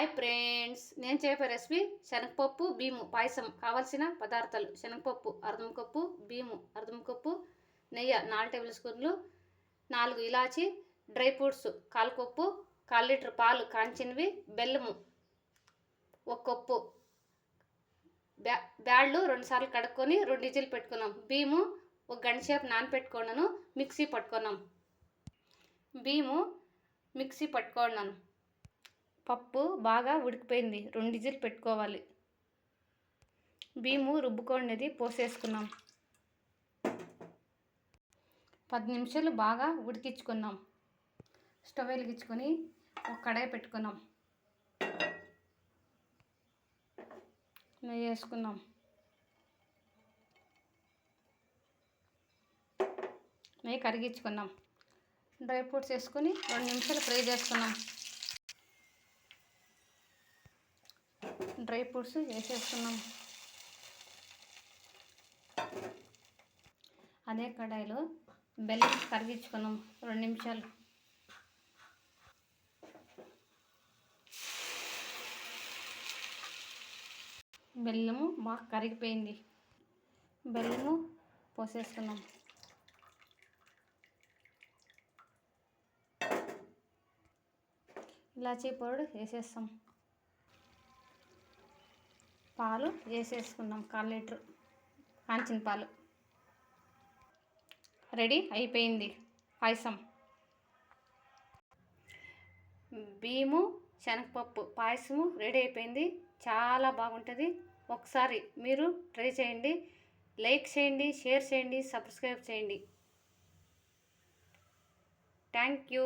Hi friends. నేను చెప్పే recipe శనగపప్పు బీము పాయసం కావాల్సిన పదార్థాలు. శనగపప్పు అర్ధం కప్పు బీము అర్ధం కప్పు నెయ్యి నాలుగు టేబుల్ స్పూన్లు నాలుగు ఇలాచి డ్రై ఫ్రూట్స్ కాలు కప్పు కాల్ లీటర్ పాలు కాంచినవి బెల్లము ఒక కప్పు బ్యా బ్యాళ్ళు రెండుసార్లు కడుక్కొని రెండు ఇజీలు పెట్టుకున్నాం. బీము ఒక గంట సేపు నానపెట్టుకున్నాను మిక్సీ పట్టుకున్నాం. బీము మిక్సీ పట్టుకున్నాను. పప్పు బాగా ఉడికిపోయింది. రెండు డిజిల్ పెట్టుకోవాలి. బియ్యము రుబ్బుకోండిది పోసేసుకున్నాం. పది నిమిషాలు బాగా ఉడికించుకున్నాం. స్టవ్ వెలిగించుకొని ఒక కడాయి పెట్టుకున్నాం. నెయ్యి వేసుకున్నాం. నెయ్యి కరిగించుకున్నాం. డ్రై ఫ్రూట్స్ వేసుకొని రెండు నిమిషాలు ఫ్రై చేసుకున్నాం. డ్రై ఫ్రూట్స్ వేసేస్తున్నాం. అదే కడాయిలో బెల్లం కరిగించుకున్నాం. రెండు నిమిషాలు. బెల్లము బాగా కరిగిపోయింది. బెల్లము పోసేసుకున్నాం ఇలాచీ పౌడర్ వేసేస్తాం. పాలు వేసేసుకున్నాం కాల్ లీటర్ కాంచిన పాలు. రెడీ? అయిపోయింది. పాయసం. బియ్యము శనగపప్పు పాయసము రెడీ అయిపోయింది. చాలా బాగుంటుంది. ఒకసారి మీరు ట్రై చేయండి. లైక్ చేయండి షేర్ చేయండి సబ్స్క్రైబ్ చేయండి. Thank you.